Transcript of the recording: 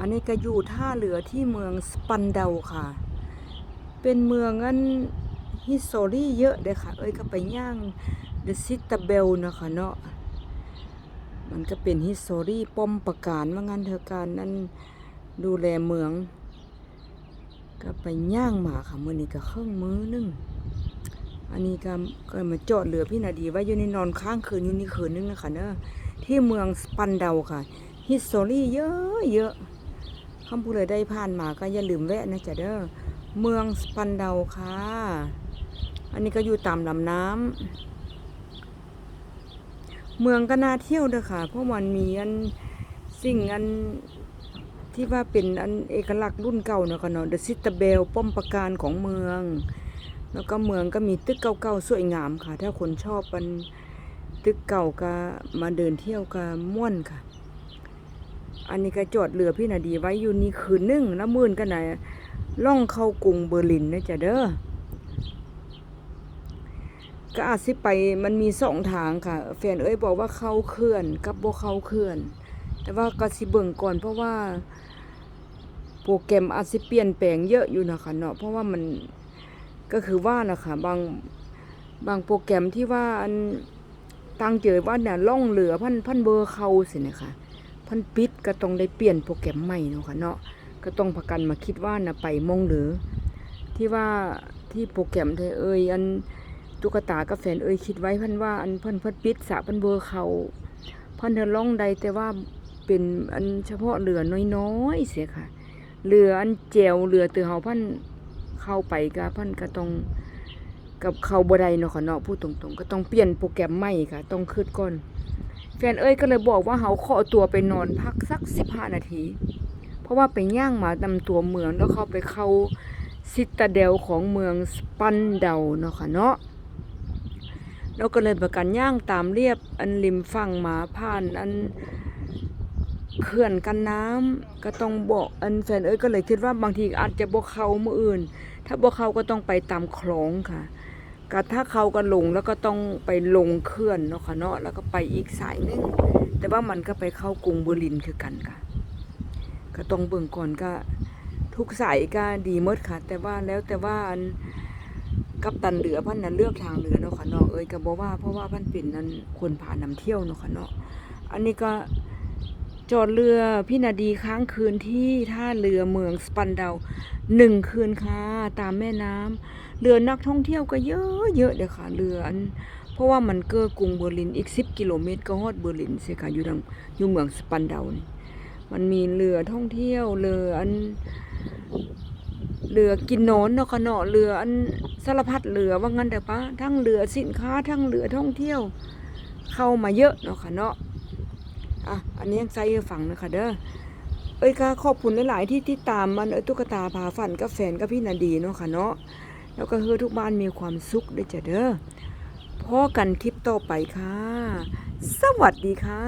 อันนี้ก็อยู่ท่าเรือที่เมืองสปันเดาค่ะ เป็นเมืองอันฮิสตอรี่เยอะเด้อค่ะ เอ้ยก็ไปย่างเดอะซิตาเบลนะคะเนาะ มันก็เป็นฮิสตอรี่ป้อมประการว่างั้นเถอการนั้นดูแลเมือง ก็ไปย่างหมาค่ะมื้อนี้ก็เครื่องมื้อนึงอันนี้ก็ก็มาจอดเรือพี่นาดีไว้อยู่ในนอนค้างคืนอยู่นี่คืนนึงนะคะเนอะที่เมืองสปันเดาค่ะ ฮิสตอรี่เยอะเยอะ คำพูดเลยได้ผ่านมาก็อย่าลืมแวะนะจ๊ะเด้อเมืองสปันเดาค่ะ อันนี้ก็อยู่ตามลำน้ำเมืองก็น่าเที่ยวเด้อค่ะ เพราะมันมีอันสิ่งอันที่ว่าเป็นอันเอกลักษณ์รุ่นเก่าเนาะค่ะเนาะเดอะซิตาเบลป้อมปราการของเมือง แล้วก็เมืองก็มีตึกเก่าๆสวยงามค่ะ ถ้าคนชอบมันตึกเก่าก็มาเดินเที่ยวก็ม่วนค่ะ อันนี้ก็จอดเรือพี่นาดีไว้อยู่นี่คืนนึงแล้วมื่นกันไหนล่องเข้ากรุงเบอร์ลินนะจ๊ะเด้อก็อาจสิไปมันมีสองทางค่ะแฟนเอ้ยบอกว่าเข้าเขื่อนกับบ่เข้าเขื่อน แต่ว่าก็สิเบิ่งก่อนเพราะว่า โปรแกรมอาจสิเปลี่ยนแปลงเยอะอยู่นะคะเนาะเพราะว่ามันก็คือว่านะคะบางบางโปรแกรมที่ว่าอันตั้งเจอว่าเนี่ยล่องเรือพันพันเบอร์เขาสินะคะ พันปิดก็ต้องได้เปลี่ยนโปรแกรมใหม่เนาะค่ะเนาะก็ต้องประกันมาคิดว่านะไปมองหรือ ที่ว่าที่โปรแกรมเธอเอยอันตุ๊กตากับแฟนเอยคิดไว้พันว่าอันพันพันปิดสะพันเบอร์เขาพันเธอล่องใดแต่ว่าเป็นอันเฉพาะเรือน้อยๆเสียค่ะเรืออันแจวเรือตือเฮาพันเข้าไปก็พันก็ต้องกับเข้าบ่ได้เนาะค่ะเนาะพูดตรงๆ ก็ต้องเปลี่ยนโปรแกรมใหม่ค่ะ ต้องคืดก่อน แฟนเอ้ยก็เลยบอกว่าเฮาขอตัวไปนอนพักสัก15นาที เพราะว่าไปย่างหมาตำตัวเมืองแล้วเข้าไปเข้าซิตาเดลของเมืองสปันเดาเนาะค่ะเนาะแล้วก็เลยประกันย่างตามเรียบอันริมฝั่งมาผ่านอันเขื่อนกันน้ำก็ต้องบอกอันแฟนเอ้ยก็เลยคิดว่าบางทีอาจจะบ่เข้ามืออื่น ถ้าบ่เขาก็ต้องไปตามคลองค่ะ ก็ถ้าเขาก็ลงแล้วก็ต้องไปลงเขื่อนเนาะค่ะเนาะแล้วก็ไปอีกสายนึงแต่ว่ามันก็ไปเข้ากรุงเบอร์ลินคือกันค่ะ ก็ต้องเบิ่งก่อนก็ทุกสายก็ดีมดค่ะ แต่ว่าแล้วแต่ว่ากัปตันเรือพันน่ะเลือกทางเรือเนาะค่ะเนาะเอ้ยก็บ่ว่าเพราะว่าพันเป็นนั้นคนพานำเที่ยวเนาะค่ะเนาะอันนี้ก็จอดเรือพี่นาดีค้างคืนที่ท่าเรือเมืองสปันเดาหนึ่งคืนค่ะตามแม่น้ำ เรือนักท่องเที่ยวก็เยอะเยอะเด้อค่ะเรืออันเพราะว่ามันเกิดกรุงเบอร์ลินอีกสิบกิโลเมตรก็ฮอดเบอร์ลินเสียค่ะอยู่ทางอยู่เมืองสปันเดานี่มันมีเรือท่องเที่ยวเรืออันเรือกินโนนเนาะค่ะเนาะเรืออันสารพัดเรือว่างั้นเด้อปะทั้งเรือสินค้าทั้งเรือท่องเที่ยว เข้ามาเยอะเนาะค่ะเนาะอะอันนี้ยังใส่ให้ฟังนะคะเด้อเอ้ยก็ขอบคุณหลาย ๆ ที่ที่ตามมันเอ้ยตุ๊กตาพาฝันกับแฟนกับพี่นาดีเนาะค่ะเนาะ แล้วก็เฮือทุกบ้านมีความสุขด้วยจ้ะเด้อพ่อกันคลิปต่อไปค่ะ สวัสดีค่ะ